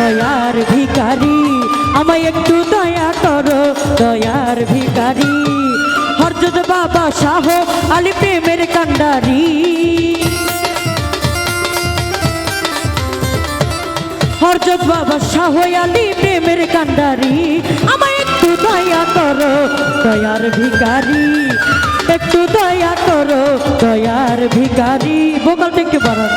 দয়ার ভিকারি আমায় একটু দয়া করো, দয়ার ভিকারি হরজত বাবা শাহ আলী প্রেমের কান্ডারি। হরজত বাবা শাহ আলী প্রেমের কান্ডারি। আমায় একটু দয়া করো, দয়ার ভিকারি একটু দয়া করো, দয়ার ভিকারি বোকাল থেকে বাড়ান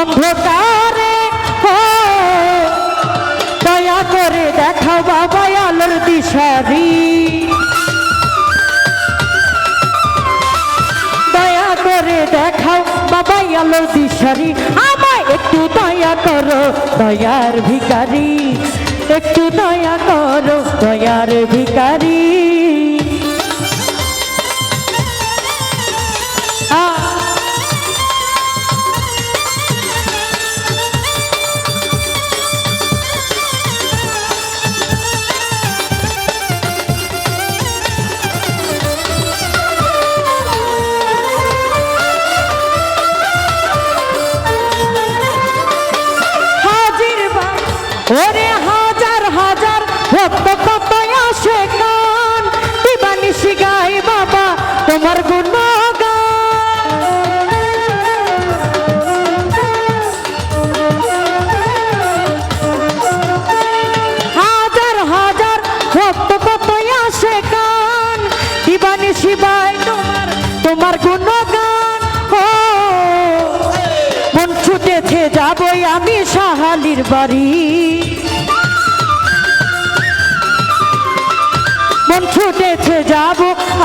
অন্ধকারে দয়া করে দেখাও বাবা আলোর দিশারি। দয়া করে দেখাও বাবা আলোর দিশারি। আমায় একটু দয়া করো, দয়ার ভিকারি একটু দয়া করো, দয়ার ভিকারি ওরে মন যাব আমি সাহালির বাড়ি। মন ছুটেছে যাব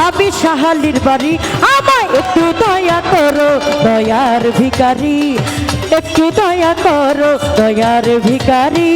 আমি সাহালির বাড়ি। আমায় একটু দয়া করো, দয়ার ভিকারি একটু দয়া করো, দয়ার ভিকারি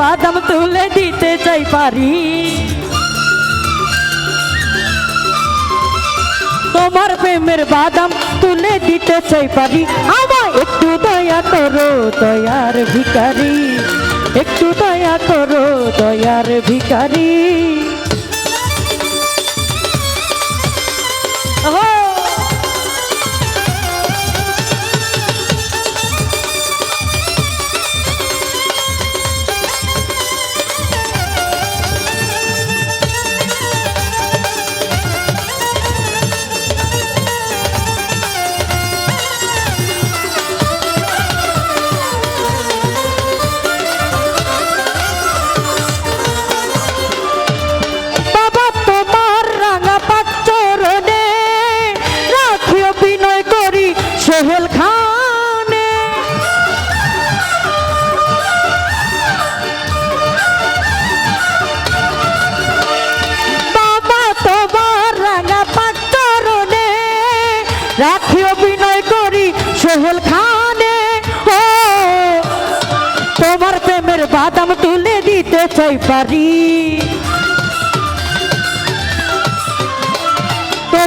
বাদাম তুলে দিতে চাই পারি। তোমার প্রেমের বাদাম তুলে দিতে চাই পারি। আমায় একটু দয়া করো, দয়ার ভিকারি একটু দয়া করো, দয়ার ভিকারি সোহেল খান। বাবা তোমার রাঙা পাত্রে রাখি অভিনয় করি সোহেল খানে। ও, তোমার প্রেমের বাদাম তুলে দিতে চাই পারি।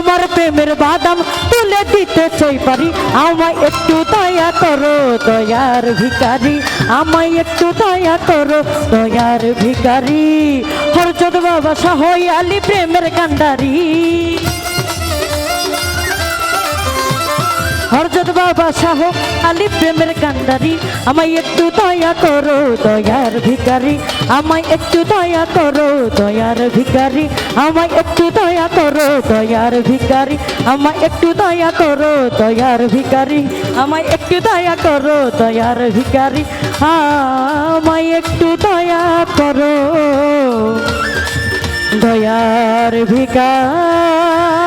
তোমার প্রেমের বাদাম তুলে দিতে চাই পারি। আমায় একটু দয়া করো, দয়ার ভিকারি আমায় একটু দয়া করো, দয়ার ভিকারি হরচদ বাবা শাহ আলী প্রেমের কান্ডারি। বাবা শাহ আলী প্রেমের কান্ডারি, আমায় একটু দয়া করো, দয়ার ভিকারি আমায় একটু দয়া করো, দয়ার ভিকারি আমায় একটু দয়া করো, দয়ার ভিকারি আমায় একটু দয়া করো, দয়ার ভিকারি আমায় একটু দয়া করো, দয়ার ভিকারি আমায় একটু দয়া করো, দয়ার ভিকারি